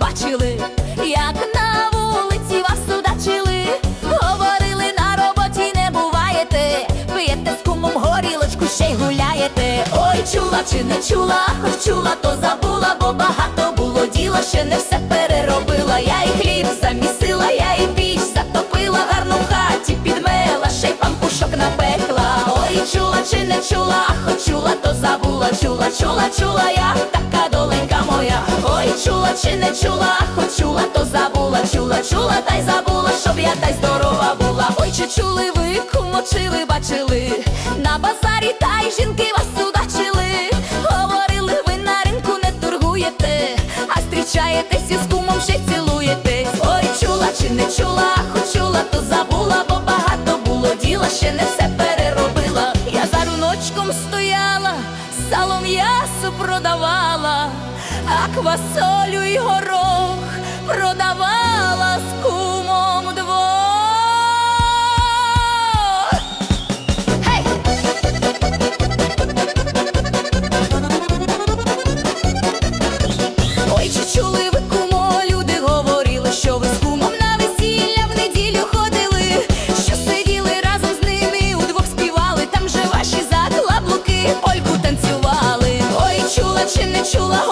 бачили, як на вулиці вас судачили, говорили на роботі не буваєте, п'єте з кумом горілочку, ще й гуляєте. Ой, чула чи не чула, хоч чула, то забула, бо багато було діла, ще не все переробила. Я і хліб замісила, я і піч затопила, гарно в хаті підмела, ще й пампушок напекла. Ой, чула чи не чула, хоч чула, то забула, чула, чула, чула я, така чи не чула, хоч чула, то забула, чула, чула, та й забула, щоб я та й здорова була. Ой, чи чули ви, кумо, чи ви бачили? На базарі та й жінки вас судачили. Говорили, ви на ринку не торгуєте, а зустрічаєтесь із кумом ще цілуєтесь. Ой, чула чи не чула, хоч чула, то забула, бо багато було діла, ще не все переробила. Я за руночком стояла, сало м'ясо продавала, я квасолю й горох продавала з кумом двох. Hey! Ой, чи чули ви кумо, люди говорили, що ви з кумом на весілля в неділю ходили, що сиділи разом з ними, удвох співали, там же ваші заклаблуки, Ольку танцювали. Ой, чула чи не чула?